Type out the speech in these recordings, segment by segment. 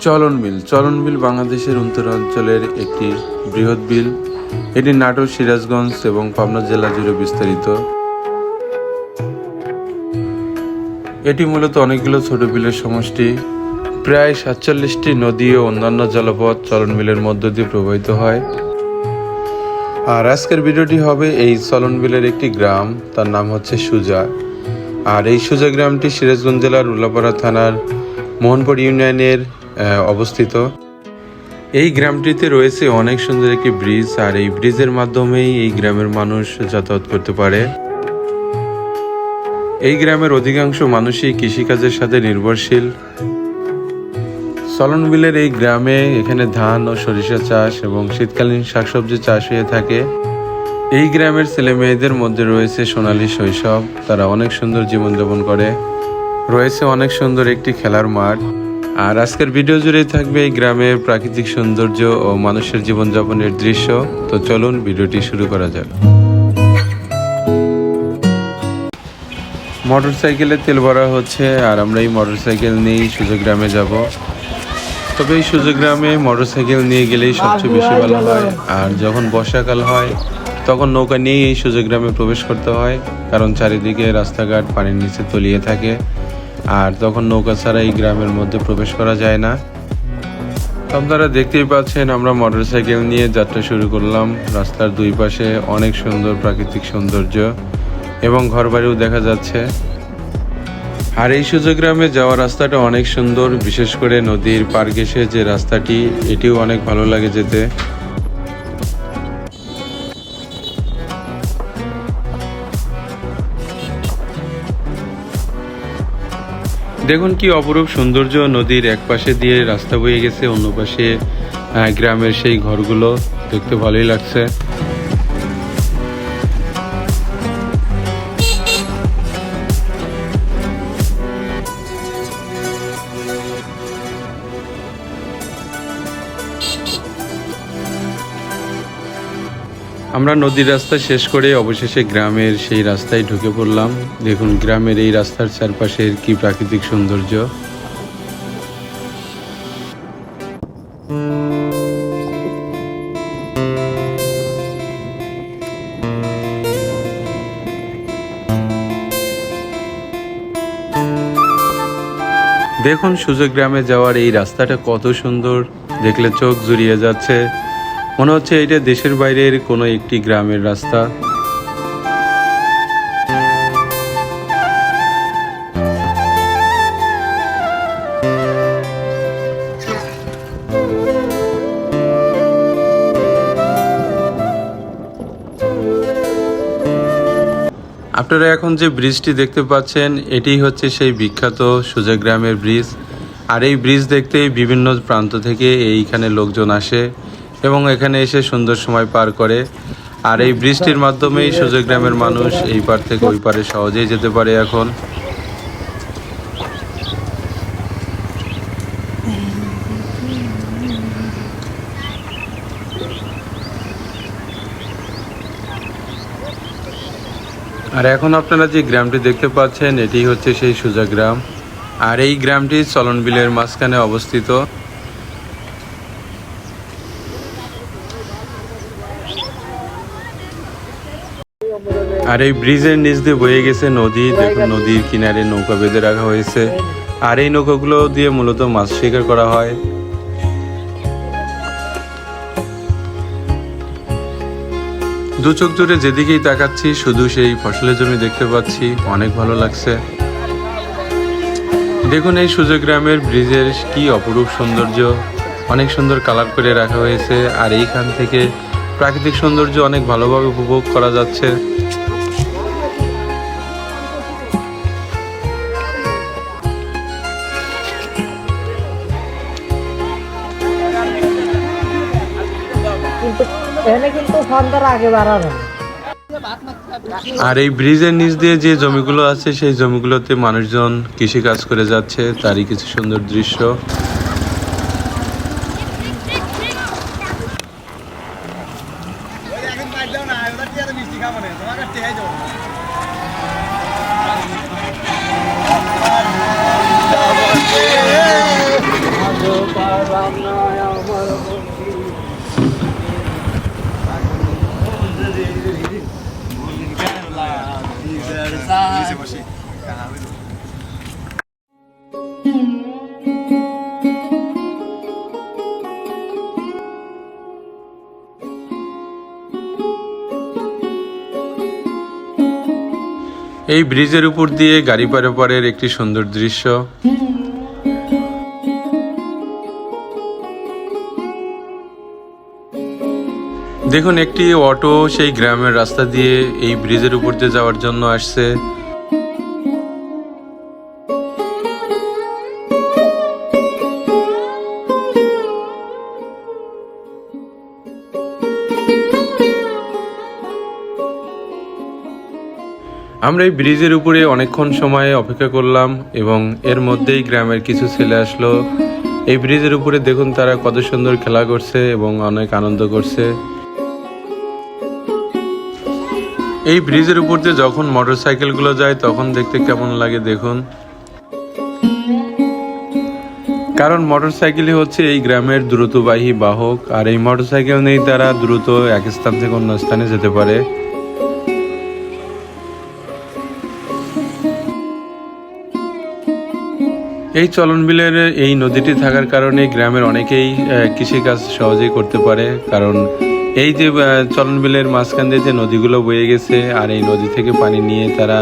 চলন বিল। চলন বিল বাংলাদেশের উত্তরাঞ্চলের একটি বৃহৎ বিল। এটি নাটোর, সিরাজগঞ্জ এবং পাবনা জেলা জুড়ে বিস্তারিত। এটি মূলত অনেকগুলো ছোট বিলের সমষ্টি। প্রায় সাতচল্লিশটি নদী ও অন্যান্য জলপথ চলন বিলের মধ্য দিয়ে প্রবাহিত হয়। আর আজকের ভিডিওটি হবে এই চলন বিলের একটি গ্রাম। তার নাম হচ্ছে সুজা। আর এই সুজা গ্রামটি সিরাজগঞ্জ জেলার উল্লাপাড়া থানার মোহনপুর ইউনিয়নের অবস্থিত। এই গ্রামটিতে রয়েছে অনেক সুন্দর একটি ব্রিজ, আর এই ব্রিজের মাধ্যমেই এই গ্রামের মানুষ যাতায়াত করতে পারে। এই গ্রামের অধিকাংশ মানুষই কৃষিকাজের সাথে নির্ভরশীল। সলন বিলের এই গ্রামে এখানে ধান ও সরিষা চাষ এবং শীতকালীন শাকসবজি চাষ হয়ে থাকে। এই গ্রামের ছেলে মেয়েদের মধ্যে রয়েছে সোনালী শৈশব, তারা অনেক সুন্দর জীবনযাপন করে। রয়েছে অনেক সুন্দর একটি খেলার মাঠ। আর আজকের ভিডিও জুড়েই থাকবে এই গ্রামের প্রাকৃতিক সৌন্দর্য ও মানুষের জীবনযাপনের দৃশ্য। তো চলুন ভিডিওটি শুরু করা যাক। মোটরসাইকেলে তেল ভরা হচ্ছে আর আমরা এই মোটরসাইকেল নিয়েই সুযোগ গ্রামে যাব। তবে এই গ্রামে মোটরসাইকেল নিয়ে গেলেই সবচেয়ে বেশি ভালো হয়। আর যখন বর্ষাকাল হয় তখন নৌকা নিয়েই এই গ্রামে প্রবেশ করতে হয়। কারণ চারিদিকে রাস্তাঘাট পানির নিচে তলিয়ে থাকে। আর তখন নৌকা ছাড়া এই গ্রামের মধ্যে প্রবেশ করা যায় না। আপনারা দেখতেই পাচ্ছেন, আমরা মোটরসাইকেল নিয়ে যাত্রা শুরু করলাম। রাস্তার দুই পাশে অনেক সুন্দর প্রাকৃতিক সৌন্দর্য এবং ঘরবাড়িও দেখা যাচ্ছে। আর এই সুযোগ গ্রামে যাওয়ার রাস্তাটা অনেক সুন্দর, বিশেষ করে নদীর পার ঘেঁষে যে রাস্তাটি, এটিও অনেক ভালো লাগে যেতে। দেখুন কি অপরূপ সৌন্দর্য নদীর এক পাশে দিয়ে রাস্তা বয়ে গেছে, অন্য পাশে গ্রামের সেই ঘরগুলো। দেখতে ভালোই লাগছে। আমরা নদীর রাস্তা শেষ করে অবশেষে গ্রামের সেই রাস্তায় ঢুকে পড়লাম। দেখুন, গ্রামের এই রাস্তার চারপাশের কি প্রাকৃতিক সৌন্দর্য। দেখুন সুযোগ গ্রামে যাওয়ার এই রাস্তাটা কত সুন্দর। দেখলে চোখ জুড়িয়ে যাচ্ছে। মনে হচ্ছে এটা দেশের বাইরের কোনো একটি গ্রামের রাস্তা। আপনারা এখন যে ব্রিজটি দেখতে পাচ্ছেন, এটি হচ্ছে সেই বিখ্যাত সোজা গ্রামের ব্রিজ। আর এই ব্রিজ দেখতে বিভিন্ন প্রান্ত থেকে এইখানে লোকজন আসে। এবং এখানে এসে সুন্দর সময় পার করে। আর এই বৃষ্টির মাধ্যমেই সোজা গ্রামের মানুষ এই পার থেকে ওই পারে সহজেই যেতে পারে এখন। আর এখন আপনারা যে গ্রামটি দেখতে পাচ্ছেন, এটি হচ্ছে সেই সোজা গ্রাম। আর এই গ্রামটি চলন বিলের মাঝখানে অবস্থিত। আর এই ব্রিজের নিচ দিয়ে বয়ে গেছে নদী, দেখুন নদীর কিনারে নৌকা বেঁধে রাখা হয়েছে। আর এই নৌকাগুলো দিয়ে মূলত মাছ শিকার করা হয়। দু চোখ জুড়ে যেদিকেই তাকাচ্ছি, শুধু সেই ফসলের জমি দেখতে পাচ্ছি। অনেক ভালো লাগছে। দেখুন এই সুযোগ গ্রামের ব্রিজের কি অপরূপ সৌন্দর্য। অনেক সুন্দর কালার করে রাখা হয়েছে। আর এইখান থেকে প্রাকৃতিক সৌন্দর্য অনেক ভালোভাবে উপভোগ করা যাচ্ছে। আর এই ব্রিজের নিচ দিয়ে যে জমিগুলো আছে, সেই জমিগুলোতে মানুষজন কৃষি কাজ করে যাচ্ছে, তারই কিছু সুন্দর দৃশ্য। এই ব্রিজের উপর দিয়ে গাড়ি পারাপারের একটি সুন্দর দৃশ্য। দেখুন, একটি অটো সেই গ্রামের রাস্তা দিয়ে এই ব্রিজের উপর দিয়ে যাওয়ার জন্য আসছে। আমরা এই ব্রিজের উপরে অনেকক্ষণ সময় অপেক্ষা করলাম এবং এর মধ্যেই গ্রামের কিছু ছেলে আসলো। এই ব্রিজের উপরে দেখুন তারা কত সুন্দর খেলা করছে এবং অনেক আনন্দ করছে। এই ব্রিজের উপর দিয়ে যখন মোটর সাইকেলগুলো যায়, তখন দেখতে কেমন লাগে দেখুন। কারণ মোটর সাইকেলই হচ্ছে এই গ্রামের দ্রুতবাহী বাহক, আর এই মোটর সাইকেল নেই তারা দ্রুত এক স্থান থেকে অন্য স্থানে যেতে পারে। এই চলন বিলের এই নদীটি থাকার কারণে গ্রামের অনেকেই কৃষিকাজ সহজেই করতে পারে। কারণ এই যে চলন বিলের মাঝখান দিয়ে যে নদীগুলো বয়ে গেছে, আর এই নদী থেকে পানি নিয়ে তারা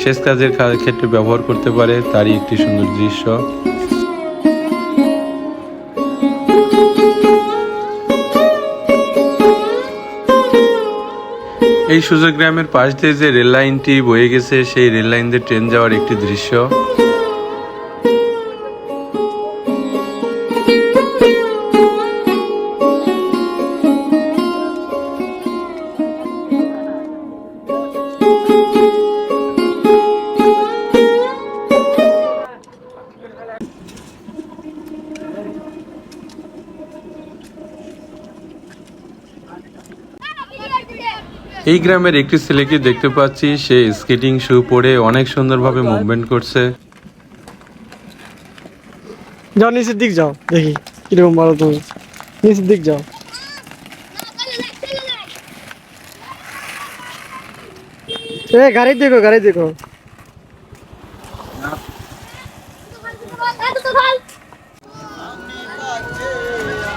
সেচ কাজের ক্ষেত্রে ব্যবহার করতে পারে, তারই একটি সুন্দর দৃশ্য। এই সুযোগ গ্রামের পাশ দিয়ে যে রেল লাইনটি বয়ে গেছে, সেই রেল লাইন দিয়ে ট্রেন যাওয়ার একটি দৃশ্য। এই গ্রামের একটি ছেলেকে দেখতে পাচ্ছি। সে স্কেটিং শু পরে অনেক সুন্দরভাবে মুভমেন্ট করছে। যাও নিচের দিক যাও দেখি কীরকম ভালো তুমি নিচের দিক যাও। এ গাড়ি দেখো গাড়ি দেখো।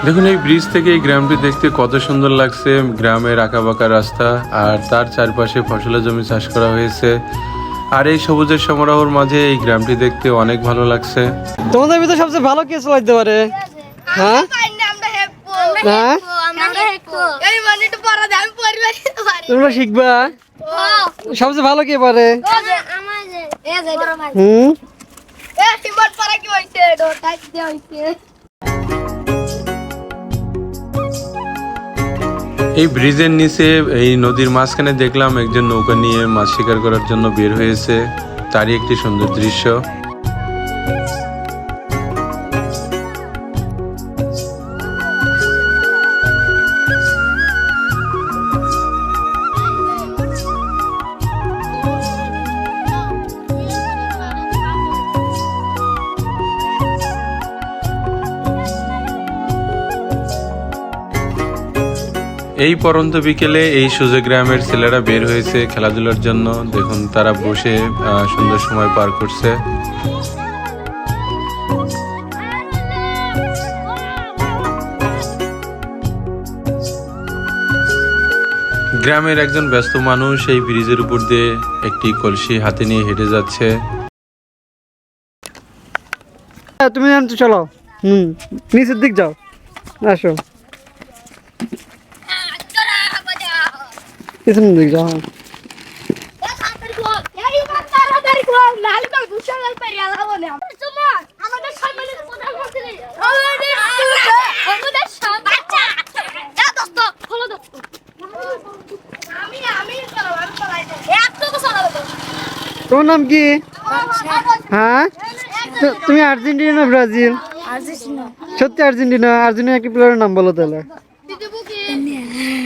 দেখুন এই ব্রিজ থেকে এই গ্রামটি দেখতে কত সুন্দর লাগছে। গ্রামের আঁকাবাঁকা রাস্তা আর তার চারপাশে ফসলের জমি চাষ করা হয়েছে। আর এই সবুজের সমারোহর মাঝে এই গ্রামটি দেখতে অনেক ভালো লাগছে। তোমাদের ভিতরে সবচেয়ে ভালো কে চালাইতে পারে? হ্যাঁ? হ্যাঁ? এই মানে পারি। তোমরা শিখবা? সবচেয়ে ভালো কে পারে? হুম? এই ব্রিজের নিচে, এই নদীর মাঝখানে দেখলাম একজন নৌকা নিয়ে মাছ শিকার করার জন্য বের হয়েছে। তারই একটি সুন্দর দৃশ্য। এই পরন্ত বিকেলে এই সুযোগ গ্রামের ছেলেরা বের হয়েছে খেলাধুলার জন্য। দেখুন তারা বসে সুন্দর সময় পার করছে। গ্রামের একজন ব্যস্ত মানুষ এই ব্রিজের উপর দিয়ে একটি কলসি হাতে নিয়ে হেঁটে যাচ্ছে। হ্যাঁ, তুমি চলো। হুম নিচের দিক যাও। আসো তোরা বাজা পিছনের দিক যাও হ্যাঁ। এ সাতারি কো এই মাতার সাতারি কো লাল তো দুশো লাল পেরি আলাবো না তোমার নাম কি হ্যাঁ তুমি আর্জেন্টিনা না ব্রাজিল সত্যি আর্জেন্টিনা আর্জেন্টিনা একটি প্লেয়ারের নাম বলো তাহলে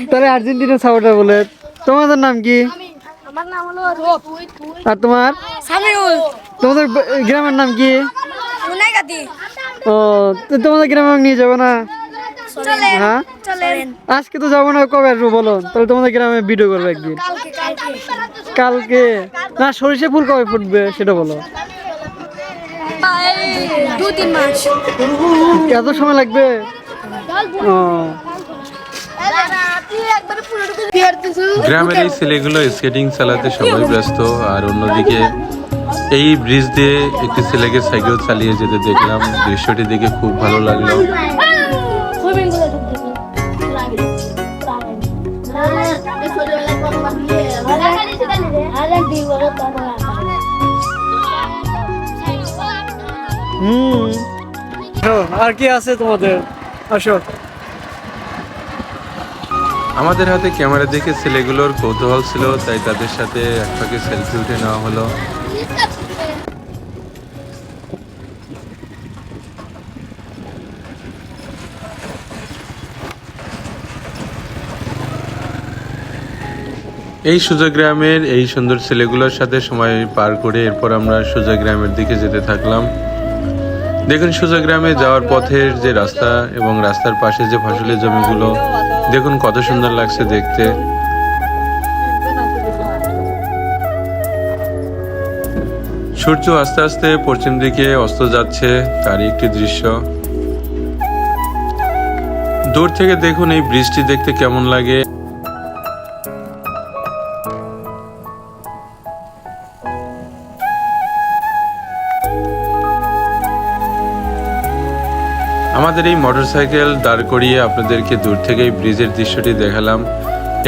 তাহলে আর্জেন্টিনা সাপোর্টার বলে তোমাদের নাম কি? আমার নাম হলো আর তোমার? সামিউল। তোমাদের গ্রামের নাম কি? মুনাইগাতি ও তোমাদের গ্রামে নিয়ে যাব না? হ্যাঁ? আজকে তো যাব না কবে আসব বলো? তাহলে তোমাদের গ্রামে ভিডিও করব একদিন। কালকে না সরিষা ফুল কবে ফুটবে সেটা বলো। দু তিন মাস। এত সময় লাগবে? ও। গ্রামের এই ছেলেগুলো স্কেটিং চালাতে সবাই ব্যস্ত, আর অন্যদিকে এই ব্রিজ দিয়ে একটি ছেলেকে সাইকেল চালিয়ে যেতে দেখলাম। দৃশ্যটি দেখে খুব ভালো লাগল। আর কি আছে তোমাদের? আসো। আমাদের হাতে ক্যামেরা দেখে ছেলেগুলোর কৌতূহল ছিল, তাই তাদের সাথে এক ফাঁকে সেলফি উঠে নেওয়া হলো। এই গ্রামের এই সুন্দর ছেলেগুলোর সাথে সময় পার করে এরপর আমরা গ্রামের দিকে যেতে থাকলাম। দেখুন গ্রামে যাওয়ার পথের যে রাস্তা এবং রাস্তার পাশে যে ফসলের জমিগুলো দেখুন কত সুন্দর লাগছে দেখতে। সূর্য আস্তে আস্তে পশ্চিম দিকে অস্ত যাচ্ছে, তারই একটি দৃশ্য। দূর থেকে দেখুন এই বৃষ্টি দেখতে কেমন লাগে। আমাদের এই মোটরসাইকেল দাঁড় করিয়ে আপনাদেরকে দূর থেকে এই ব্রিজের দৃশ্যটি দেখালাম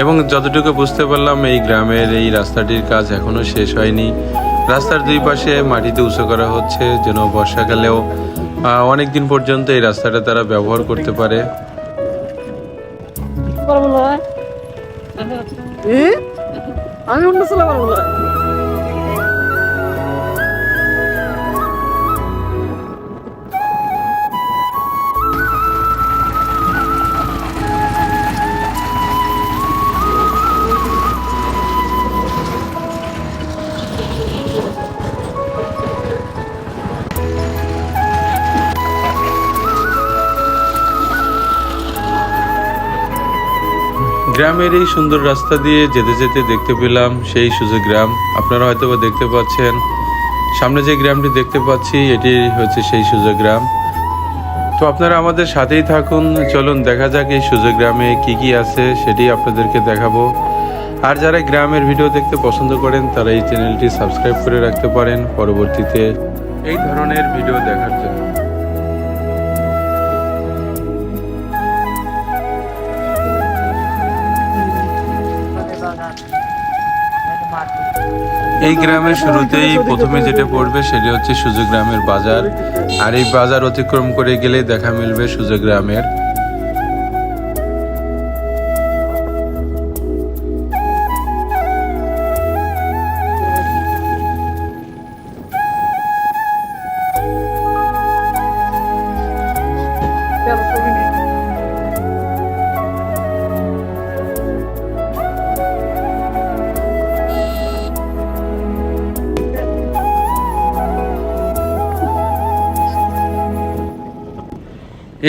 এবং যতটুকু বুঝতে পারলাম এই গ্রামের এই রাস্তাটির কাজ এখনও শেষ হয়নি। রাস্তার দুই পাশে মাটিতে উঁচু করা হচ্ছে যেন বর্ষাকালেও অনেক দিন পর্যন্ত এই রাস্তাটা তারা ব্যবহার করতে পারে? আমি অন্য গ্রামের এই সুন্দর রাস্তা দিয়ে যেতে যেতে দেখতে পেলাম সেই সুযোগ গ্রাম। আপনারা হয়তো বা দেখতে পাচ্ছেন, সামনে যে গ্রামটি দেখতে পাচ্ছি, এটি হচ্ছে সেই সুযোগ গ্রাম। তো আপনারা আমাদের সাথেই থাকুন, চলুন দেখা যাক এই সুযোগ গ্রামে কি কি আছে, সেটি আপনাদেরকে দেখাবো। আর যারা গ্রামের ভিডিও দেখতে পছন্দ করেন, তারা এই চ্যানেলটি সাবস্ক্রাইব করে রাখতে পারেন। পরবর্তীতে এই ধরনের ভিডিও দেখার জন্য। এই গ্রামের শুরুতেই প্রথমে যেটা পড়বে সেটি হচ্ছে সুযোগ গ্রামের বাজার। আর এই বাজার অতিক্রম করে গেলে দেখা মিলবে সুযোগ গ্রামের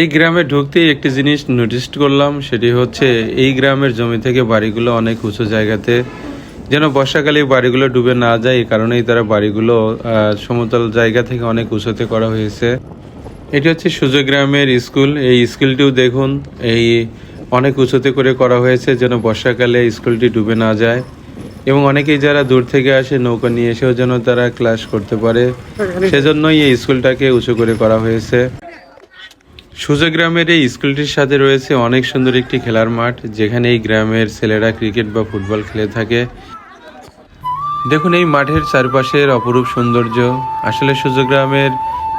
এই গ্রামে ঢুকতেই একটি জিনিস নোটিস করলাম সেটি হচ্ছে এই গ্রামের জমি থেকে বাড়িগুলো অনেক উঁচু জায়গাতে। যেন বর্ষাকালে বাড়িগুলো ডুবে না যায় এই কারণেই তারা বাড়িগুলো সমতল জায়গা থেকে অনেক উঁচুতে করা হয়েছে। এটি হচ্ছে সুযোগ গ্রামের স্কুল। এই স্কুলটিও দেখুন এই অনেক উঁচুতে করে করা হয়েছে যেন বর্ষাকালে স্কুলটি ডুবে না যায়। এবং অনেকেই যারা দূর থেকে আসে নৌকা নিয়ে এসেও যেন তারা ক্লাস করতে পারে। সেজন্যই এই স্কুলটাকে উঁচু করে করা হয়েছে। সুজা গ্রামের এই স্কুলটির সাথে রয়েছে অনেক সুন্দর একটি খেলার মাঠ, যেখানে এই গ্রামের ছেলেরা ক্রিকেট বা ফুটবল খেলে থাকে। দেখুন, এই মাঠের চারপাশের অপরূপ সৌন্দর্য। আসলে সুজা গ্রামের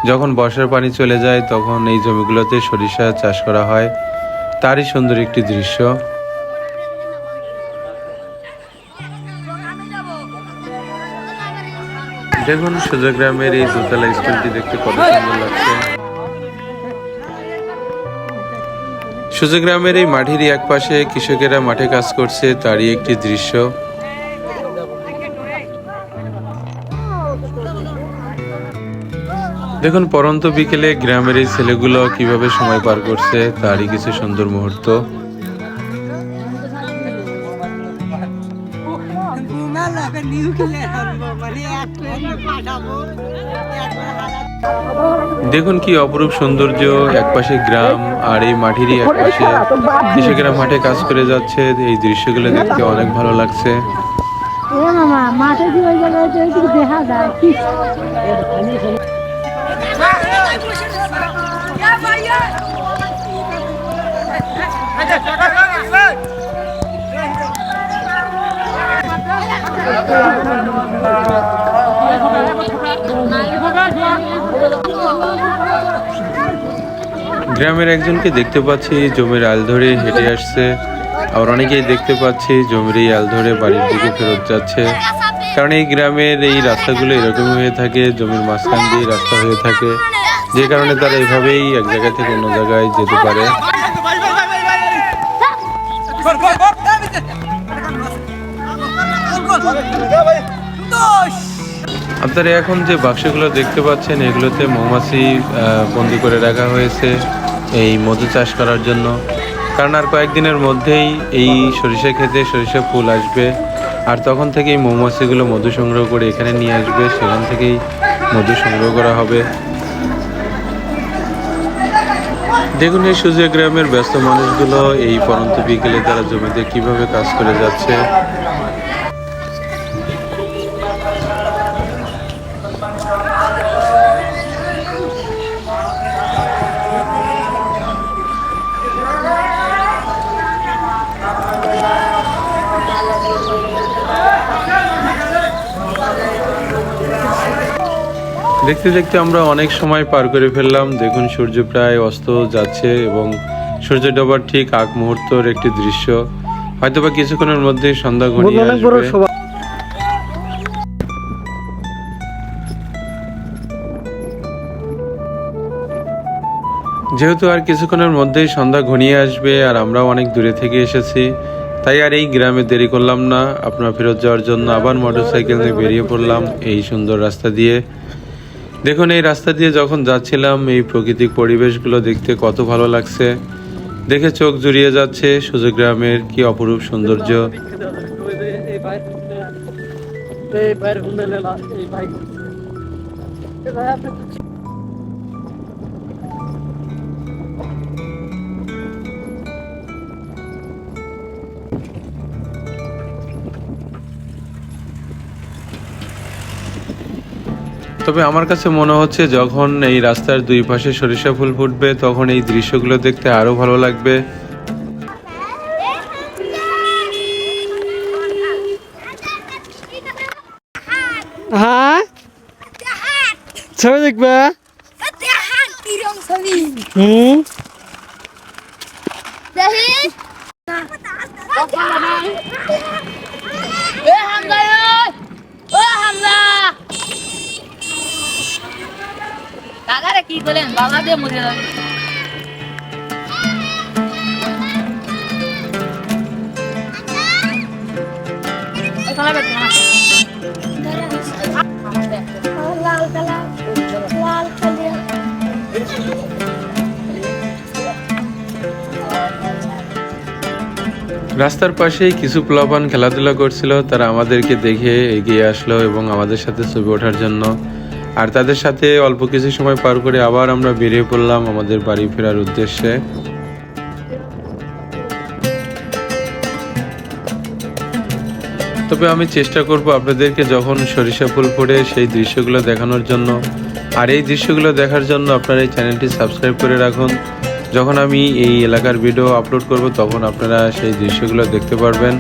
যখন বর্ষার পানি চলে যায়, তখন এই জমিগুলোতে সরিষা চাষ করা হয়। তারই সুন্দর একটি দৃশ্য। দেখুন, সুজা গ্রামের এই দোতলা স্কুলটি দেখতে কত সুন্দর লাগছে। সুজা গ্রামের এই মাঠেরই এক পাশে কৃষকেরা মাঠে কাজ করছে, তারই একটি দৃশ্য। দেখুন, পরন্ত বিকেলে গ্রামের এই ছেলেগুলো কীভাবে সময় পার করছে, তারই কিছু সুন্দর মুহূর্ত। দেখুন কি অপরূপ সৌন্দর্য একপাশে গ্রাম আর এই মাটিরই একপাশে কৃষকেরা মাঠে কাজ করে যাচ্ছে এই দৃশ্যগুলো দেখতে অনেক ভালো লাগছে মাঠে দিয়ে দেখা যায় গ্রামের একজনকে দেখতে পাচ্ছি জমির আল ধরে হেঁটে আসছে আবার অনেকেই দেখতে পাচ্ছি জমির এই আল ধরে বাড়ির দিকে ফেরত যাচ্ছে কারণ এই গ্রামের এই রাস্তাগুলো এরকম হয়ে থাকে জমির মাঝখান দিয়ে রাস্তা হয়ে থাকে যে কারণে তারা এভাবেই এক জায়গা থেকে অন্য জায়গায় যেতে পারে আপনারা এখন যে বাক্সগুলো দেখতে পাচ্ছেন, এগুলোতে মৌমাছি বন্দি করে রাখা হয়েছে এই মধু চাষ করার জন্য। কারণ আর কয়েকদিনের মধ্যেই এই সরিষা খেতে সরিষা ফুল আসবে। আর তখন থেকেই মৌমাছিগুলো মধু সংগ্রহ করে এখানে নিয়ে আসবে। সেখান থেকেই মধু সংগ্রহ করা হবে। দেখুন এই সুজিয়া গ্রামের ব্যস্ত মানুষগুলো এই পরন্ত বিকেলে তারা জমিতে কীভাবে কাজ করে যাচ্ছে। দেখতে দেখতে আমরা অনেক সময় পার করে ফেললাম। দেখুন সূর্য প্রায় অস্ত যাচ্ছে এবং সূর্য ডোবার ঠিক আগ মুহূর্তর একটি দৃশ্য। হয়তোবা কিছুক্ষণের মধ্যে সন্ধ্যা ঘনিয়ে আসবে। যেহেতু আর কিছুক্ষণের মধ্যেই সন্ধ্যা ঘনিয়ে আসবে আর আমরাও অনেক দূরে থেকে এসেছি তাই আর এই গ্রামে দেরি করলাম না। আপনার ফেরত যাওয়ার জন্য আবার মোটরসাইকেল নিয়ে বেরিয়ে পড়লাম এই সুন্দর রাস্তা দিয়ে। দেখুন এই রাস্তা দিয়ে যখন যাচ্ছিলাম এই প্রাকৃতিক পরিবেশগুলো দেখতে কত ভালো লাগছে দেখে চোখ জুড়িয়ে যাচ্ছে সুযোগ গ্রামের কি অপরূপ সৌন্দর্য তবে আমার কাছে মনে হচ্ছে যখন এই রাস্তার দুই পাশে সরিষা ফুল ফুটবে তখন এই দৃশ্যগুলো দেখতে আরও ভালো লাগবে। হ্যাঁ? ছবি দেখবা? হুম? কি বাবা দিয়ে মরে যাবে রাস্তার পাশেই কিছু প্লাবান খেলাধুলা করছিল, তারা আমাদেরকে দেখে এগিয়ে আসলো এবং আমাদের সাথে ছবি ওঠার জন্য আর তাদের সাথে অল্প কিছু সময় পার করে আবার আমরা বেরিয়ে পড়লাম আমাদের বাড়ি ফেরার উদ্দেশ্যে। তবে আমি চেষ্টা করব আপনাদেরকে যখন সরিষা ফুল পড়ে সেই দৃশ্যগুলো দেখানোর জন্য। আর এই দৃশ্যগুলো দেখার জন্য আপনারা এই চ্যানেলটি সাবস্ক্রাইব করে রাখুন। যখন আমি এই এলাকার ভিডিও আপলোড করব, তখন আপনারা সেই দৃশ্যগুলো দেখতে পারবেন।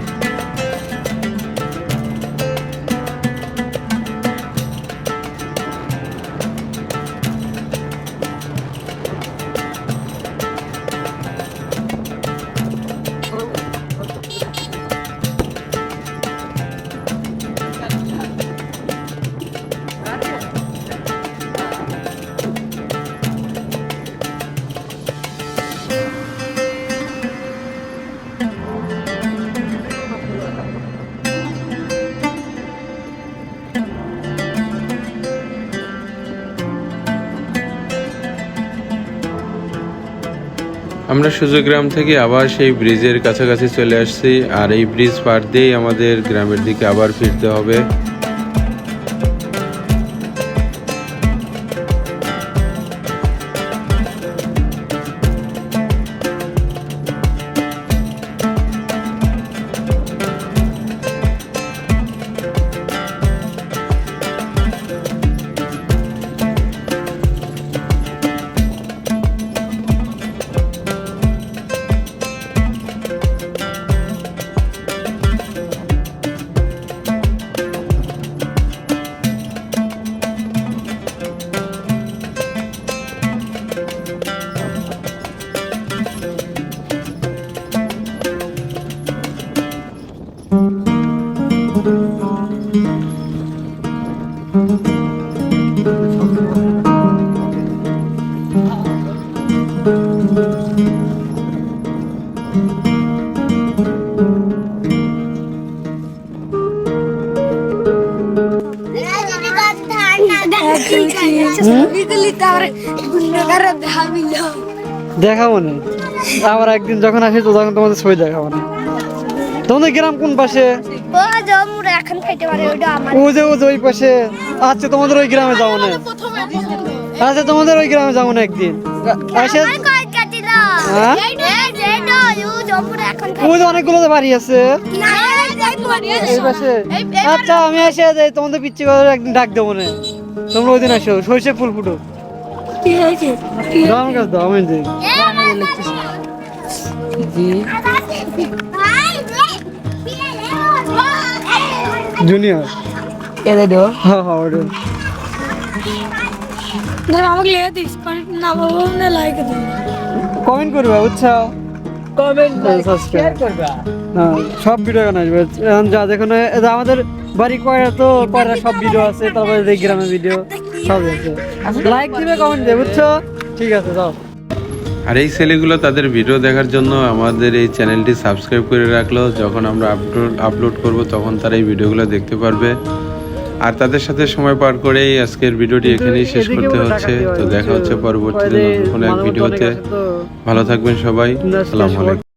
আমরা সূর্যগ্রাম থেকে আবার সেই ব্রিজের কাছাকাছি চলে আসছি, আর এই ব্রিজ পার দিয়েই আমাদের গ্রামের দিকে আবার ফিরতে হবে। দেখাবো না। আবার একদিন যখন আসি তো তখন তোমাদের ছবি দেখাবো না। তোমাদের গ্রাম কোন পাশে? ও যে ও যে ওই পাশে। আচ্ছা তোমাদের ওই গ্রামে যাব না। আচ্ছা তোমাদের ওই গ্রামে যাব না একদিন। আসে হ্যাঁ? অনেকগুলো বাড়ি আছে। আচ্ছা আমি এসে যাই তোমাদের পিচ্ছি করে একদিন ডাক দেবো না। তোমরা ওই দিন আসো সর্ষে ফুল ফুটো দাও আমার দাও আমি দিই জুনিয়র দিও। হ্যাঁ হ্যাঁ ওটা। আমাকে লিয়ে দিস না বাবা না লাইক দিস কমেন্ট করবে বুঝছ কমেন্ট করবা। হ্যাঁ সব ভিডিও এখানে আসবে। এখন যা যে আমাদের বাড়ি কয়রা তো কয়রা সব ভিডিও আছে তারপরে এই গ্রামের ভিডিও সব আছে। লাইক দিবে কমেন্ট দেবে বুঝছ? ঠিক আছে যাও। আর এই ছেলেগুলো তাদের ভিডিও দেখার জন্য আমাদের এই চ্যানেলটি সাবস্ক্রাইব করে রাখল। যখন আমরা আপলোড আপলোড করব তখন তারা এই ভিডিওগুলো দেখতে পারবে। আর তাদের সাথে সময় পার করেই আজকের ভিডিওটি এখানেই শেষ করতে হচ্ছে। তো দেখা হচ্ছে পরবর্তীতে নতুন কোনো এক ভিডিওতে ভালো থাকবেন সবাই। আলাইকুম।